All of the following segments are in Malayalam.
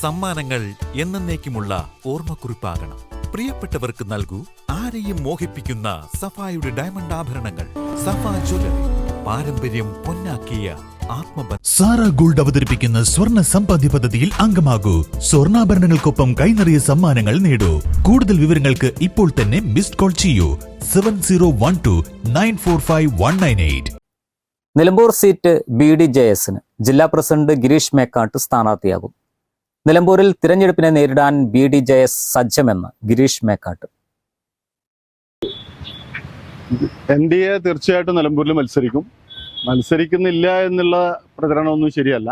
സമ്മാനങ്ങൾ എന്നേക്കുമുള്ള ഓർമ്മക്കുറിപ്പാകണം. പ്രിയപ്പെട്ടവർക്ക് നൽകൂ ആരെയും മോഹിപ്പിക്കുന്ന സഫായുടെ ഡയമണ്ട് ആഭരണങ്ങൾ. സഫാ ജ്വല്ലറി പാരമ്പര്യം പൊന്നാക്കിയ സാറാ സാറ ഗോൾഡ് അവതരിപ്പിക്കുന്ന സ്വർണ സമ്പാദ്യ പദ്ധതിയിൽ അംഗമാകൂ. സ്വർണാഭരണങ്ങൾക്കൊപ്പം കൈനിറിയ സമ്മാനങ്ങൾ നേടൂ. കൂടുതൽ വിവരങ്ങൾക്ക് ഇപ്പോൾ തന്നെ മിസ്ഡ് കോൾ ചെയ്യൂ. Seven zero one two nine four five one nine eight. Nilambur seat B D J എസിന് ജില്ലാ പ്രസിഡന്റ് ഗിരീഷ് മേക്കാട്ട് സ്ഥാനാർത്ഥിയാകും. നിലമ്പൂരിൽ തിരഞ്ഞെടുപ്പിനെ നേരിടാൻ B D J S സജ്ജമെന്ന് Girish Mekkatt. N D A തീർച്ചയായിട്ടും നിലമ്പൂരിൽ മത്സരിക്കും. മത്സരിക്കുന്നില്ല എന്നുള്ള പ്രചരണമൊന്നും ശരിയല്ല.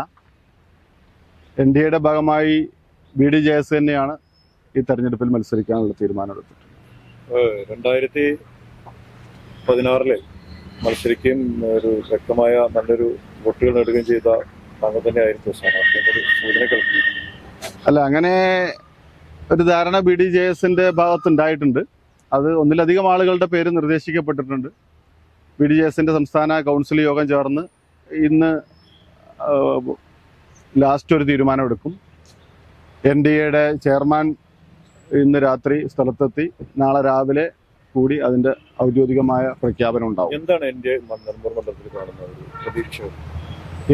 എൻ ഡി എയുടെ ഭാഗമായി ബി ഡി ജെ എസ് തന്നെയാണ് ഈ തെരഞ്ഞെടുപ്പിൽ മത്സരിക്കാനുള്ള തീരുമാനം ഏഹ് രണ്ടായിരത്തി പതിനാറിൽ മത്സരിക്കുകയും ഒരു വ്യക്തമായ നല്ലൊരു വോട്ടുകൾ നേടുകയും ചെയ്ത താങ്കൾ തന്നെയായിരുന്നു സ്ഥാനാർത്ഥി സൂചന കേൾക്കുന്നു. അല്ല അങ്ങനെ ഒരു ധാരണ ബി ഡി ജെ എസിന്റെ ഭാഗത്തുണ്ടായിട്ടുണ്ട്. അത് ഒന്നിലധികം ആളുകളുടെ പേര് നിർദ്ദേശിക്കപ്പെട്ടിട്ടുണ്ട്. ബി ഡി ജെ എസിന്റെ സംസ്ഥാന കൗൺസിൽ യോഗം ചേർന്ന് ഇന്ന് ലാസ്റ്റ് ഒരു തീരുമാനമെടുക്കും. എൻ ഡി എയുടെ ചെയർമാൻ ഇന്ന് രാത്രി സ്ഥലത്തെത്തി നാളെ രാവിലെ കൂടി അതിന്റെ ഔദ്യോഗികമായ പ്രഖ്യാപനം ഉണ്ടാവും. എന്താണ് എന്റെ നിലമ്പൂർ മണ്ഡലത്തിൽ പ്രതീക്ഷ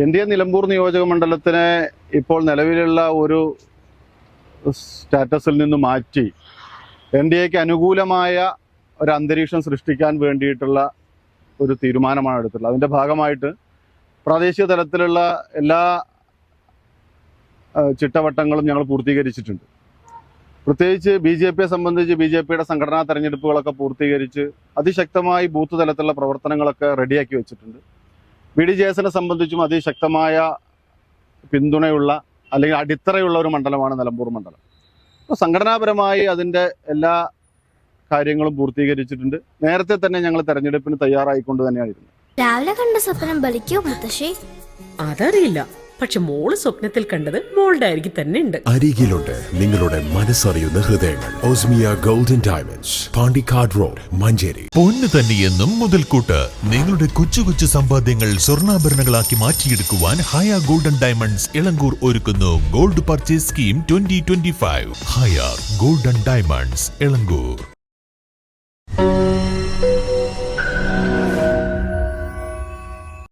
എൻ ഡി എ നിലമ്പൂർ നിയോജക മണ്ഡലത്തിന് ഇപ്പോൾ നിലവിലുള്ള ഒരു സ്റ്റാറ്റസിൽ നിന്ന് മാറ്റി എൻ ഡി എക്ക് അനുകൂലമായ ഒരു അന്തരീക്ഷം സൃഷ്ടിക്കാൻ വേണ്ടിയിട്ടുള്ള ഒരു തീരുമാനമാണ് എടുത്തിട്ടുള്ളത്. അതിന്റെ ഭാഗമായിട്ട് പ്രാദേശിക തലത്തിലുള്ള എല്ലാ ചിട്ടവട്ടങ്ങളും ഞങ്ങൾ പൂർത്തീകരിച്ചിട്ടുണ്ട്. പ്രത്യേകിച്ച് ബി ജെ പിയെ സംബന്ധിച്ച് ബി ജെ പിയുടെ സംഘടനാ തെരഞ്ഞെടുപ്പുകളൊക്കെ പൂർത്തീകരിച്ച് അതിശക്തമായി ബൂത്ത് തലത്തിലുള്ള പ്രവർത്തനങ്ങളൊക്കെ റെഡിയാക്കി വെച്ചിട്ടുണ്ട്. ബി ഡി ജെ എസിനെ സംബന്ധിച്ചും അതിശക്തമായ പിന്തുണയുള്ള അല്ലെങ്കിൽ അടിത്തറയുള്ള ഒരു മണ്ഡലമാണ് നിലമ്പൂർ മണ്ഡലം. അപ്പോൾ സംഘടനാപരമായി അതിന്റെ എല്ലാ കാര്യങ്ങളും പൂർത്തീകരിച്ചിട്ടുണ്ട്. നേരത്തെ തന്നെ ഞങ്ങൾ തെരഞ്ഞെടുപ്പിന് തയ്യാറായിക്കൊണ്ട് തന്നെയാണ് ഇരുന്നത് രാവിലെ കണ്ട സ്വപ്നം ബലിക്കോ മുത്തശ്ശി? അതറിയില്ല. പക്ഷെ മോൾ സ്വപ്നത്തിൽ കണ്ടത് മോളുടെ അരികിൽ തന്നെ ഉണ്ട്. അരികിലുണ്ട് നിങ്ങളുടെ മനസ്സറിയുന്ന ഹൃദയങ്ങൾ. Osmiya golden diamonds Pandikkad road Manjeri. പൊന്ന് തന്നെയെന്നും മുതൽക്കൂട്ട് നിങ്ങളുടെ കൊച്ചു കൊച്ചു സമ്പാദ്യങ്ങൾ സ്വർണാഭരണങ്ങളാക്കി മാറ്റിയെടുക്കുവാൻ ഹയ ഗോൾഡൻ ഡയമണ്ട്സ് ഇളങ്കൂർ ഒരുക്കുന്നു gold purchase scheme twenty twenty five. Haya golden diamonds Elankur.